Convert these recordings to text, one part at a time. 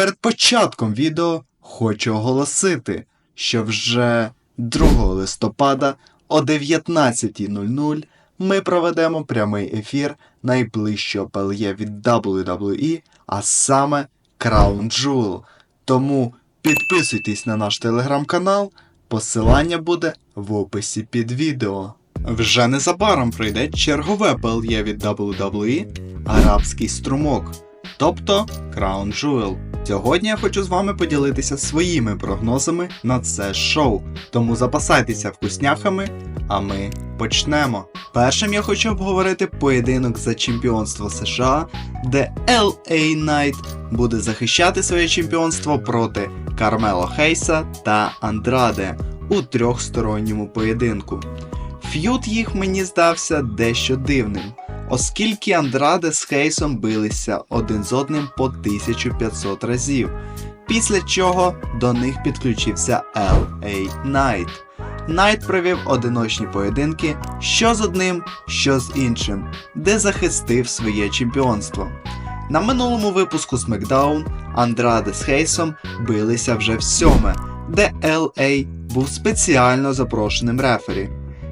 перед початком відео хочу оголосити, що вже 2 листопада о 19.00 ми проведемо прямий ефір найближчого пельє від WWE, а саме Crown Jewel. Тому підписуйтесь на наш телеграм-канал, посилання буде в описі під відео. Вже незабаром прийде чергове пельє від WWE Арабський струмок, тобто Crown Jewel. Сьогодні я хочу з вами поділитися своїми прогнозами на це шоу, тому запасайтеся вкусняхами, а ми почнемо. Першим я хочу обговорити поєдинок за чемпіонство США, де LA Knight буде захищати своє чемпіонство проти Кармело Хейса та Андраде у трьохсторонньому поєдинку. Ф'ют їх мені здався дещо дивним, оскільки Андраде з Хейсом билися один з одним по 1500 разів, після чого до них підключився LA Knight. Найт провів одиночні поєдинки що з одним, що з іншим, де захистив своє чемпіонство. На минулому випуску SmackDown Андраде з Хейсом билися вже в сьоме, де LA був спеціально запрошеним рефері.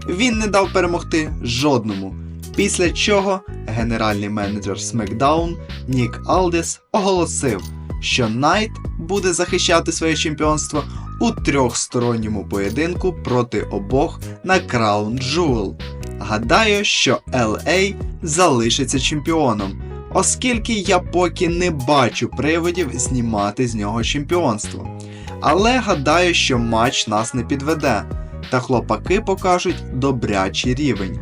Він не дав перемогти жодному. Після чого генеральний менеджер SmackDown Нік Алдес оголосив, що Найт буде захищати своє чемпіонство у трьохсторонньому поєдинку проти обох на Crown Jewel. Гадаю, що LA залишиться чемпіоном, оскільки я поки не бачу приводів знімати з нього чемпіонство. Але гадаю, що матч нас не підведе, та хлопаки покажуть добрячий рівень.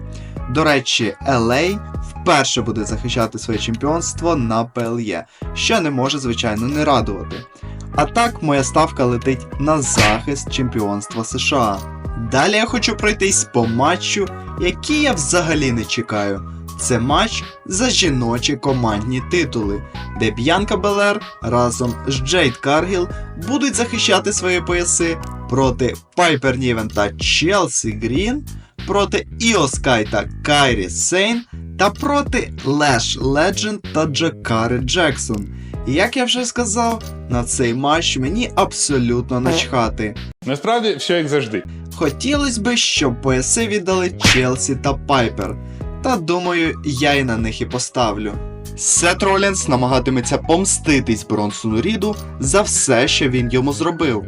До речі, LA вперше буде захищати своє чемпіонство на PLE, що не може, звичайно, не радувати. А так, моя ставка летить на захист чемпіонства США. Далі я хочу пройтись по матчу, який я взагалі не чекаю. Це матч за жіночі командні титули, де Б'янка Белер разом з Джейд Каргіл будуть захищати свої пояси проти Пайпер Нівен та Челсі Грін, проти Іо Скай та Кайрі Сейн та проти Леш Ледженд та Джакари Джексон. І як я вже сказав, на цей матч мені абсолютно начхати. Насправді все як завжди. Хотілося б, щоб пояси віддали Челсі та Пайпер. Та думаю, я і на них і поставлю. Сет Ролінс намагатиметься помститись Бронсону Ріду за все, що він йому зробив.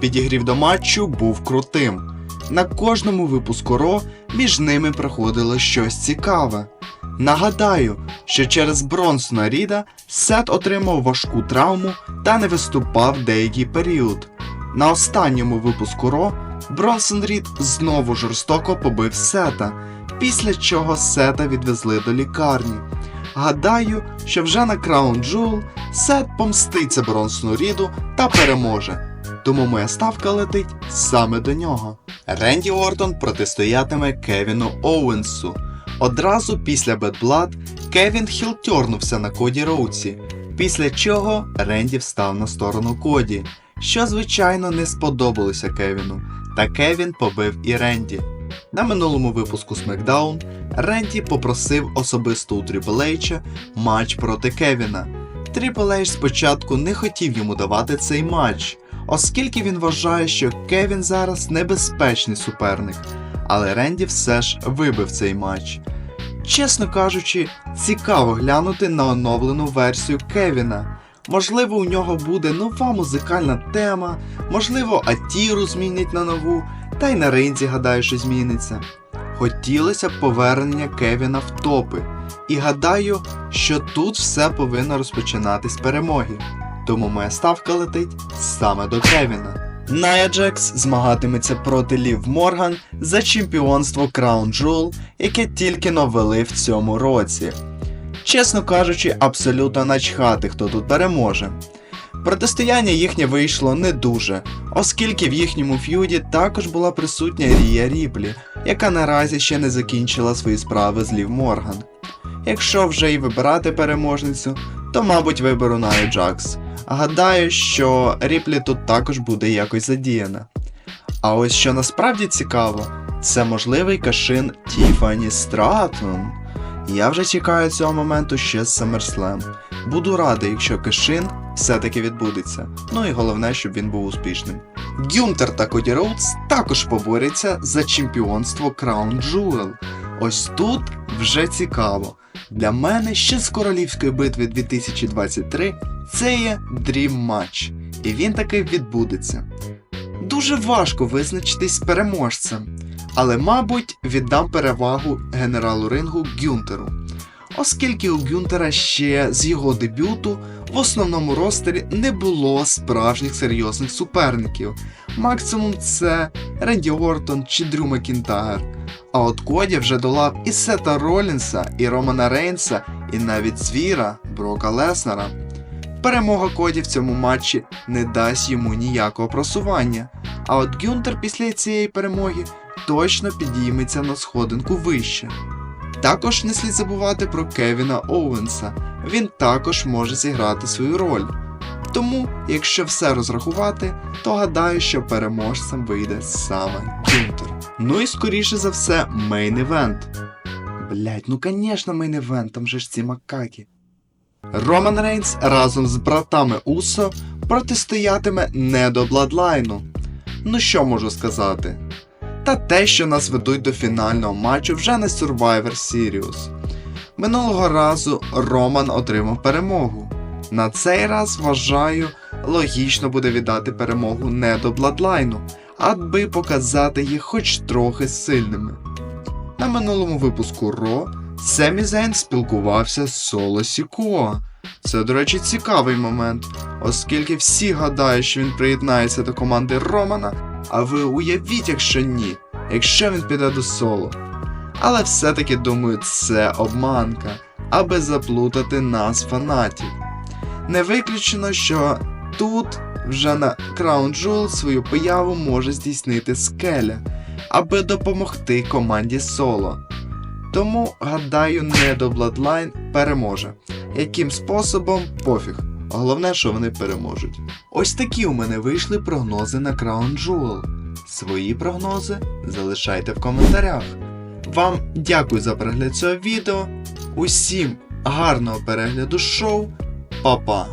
Підігрів до матчу був крутим. На кожному випуску Ро між ними проходило щось цікаве. Нагадаю, що через Бронсона Ріда Сет отримав важку травму та не виступав деякий період. На останньому випуску Ро Бронсон Рід знову жорстоко побив Сета, після чого Сета відвезли до лікарні. Гадаю, що вже на Краун Джул Сет помститься Бронсону Ріду та переможе. Тому моя ставка летить саме до нього. Ренді Ортон протистоятиме Кевіну Оуенсу. Одразу після Blood Кевін хілтьорнувся на Коді Роуці, після чого Ренді встав на сторону Коді, що звичайно не сподобалося Кевіну, та Кевін побив і Ренді. На минулому випуску SmackDown Ренді попросив особисто у Triple H матч проти Кевіна. Triple H спочатку не хотів йому давати цей матч, оскільки він вважає, що Кевін зараз небезпечний суперник, але Ренді все ж вибив цей матч. Чесно кажучи, цікаво глянути на оновлену версію Кевіна. Можливо, у нього буде нова музикальна тема, можливо, Атіру змінять на нову, та й на ринзі, гадаю, що зміниться. Хотілося б повернення Кевіна в топи, і гадаю, що тут все повинно розпочинати з перемоги. Тому моя ставка летить саме до Кевіна. Ная Джекс змагатиметься проти Лів Морган за чемпіонство Crown Jewel, яке тільки но в цьому році. Чесно кажучи, абсолютно начхати, хто тут переможе. Протистояння їхнє вийшло не дуже, оскільки в їхньому ф'юді також була присутня Рія Ріплі, яка наразі ще не закінчила свої справи з Лів Морган. Якщо вже і вибирати переможницю, то мабуть виберу Наю Джакс. Гадаю, що Ріплі тут також буде якось задіяна. А ось що насправді цікаво, це можливий кашин Тіфані Стратон. Я вже чекаю цього моменту ще з SummerSlam. Буду радий, якщо Кешин все-таки відбудеться. Ну і головне, щоб він був успішним. Гюнтер та Коді Роудс також поборються за чемпіонство Crown Jewel. Ось тут вже цікаво. Для мене ще з королівської битви 2023 це є Dream Match, і він таки відбудеться. Дуже важко визначитись переможцем, але, мабуть, віддам перевагу генералу рингу Гюнтеру. Оскільки у Гюнтера ще з його дебюту в основному ростері не було справжніх серйозних суперників. Максимум це Ренді Ортон чи Дрю Макінтайр. А от Коді вже долав і Сета Ролінса, і Романа Рейнса, і навіть звіра Брока Леснера. Перемога Коді в цьому матчі не дасть йому ніякого просування. А от Гюнтер після цієї перемоги точно підійметься на сходинку вище. Також не слід забувати про Кевіна Оуенса. Він також може зіграти свою роль. Тому, якщо все розрахувати, то гадаю, що переможцем вийде саме Гюнтер. Ну і скоріше за все, мейн івент. Блять, ну конечно мейн івент, там же ж ці макаки. Роман Рейнс разом з братами Усо протистоятиме не до Бладлайну. Ну що можу сказати? Та те, що нас ведуть до фінального матчу вже на Survivor Series. Минулого разу Роман отримав перемогу. На цей раз, вважаю, логічно буде віддати перемогу не до Бладлайну, аби показати їх хоч трохи сильними. На минулому випуску Ро Семі Зейн спілкувався з Соло Сікоа. Це, до речі, цікавий момент, оскільки всі гадають, що він приєднається до команди Романа, а ви уявіть, якщо ні, якщо він піде до соло. Але все-таки думаю, це обманка, аби заплутати нас, фанатів. Не виключено, що тут вже на Crown Jewel свою появу може здійснити скеля, аби допомогти команді соло. Тому, гадаю, не до Bloodline переможе. Яким способом пофіг. Головне, що вони переможуть. Ось такі у мене вийшли прогнози на Crown Jewel. Свої прогнози залишайте в коментарях. Вам дякую за перегляд цього відео. Усім гарного перегляду шоу. Па-па!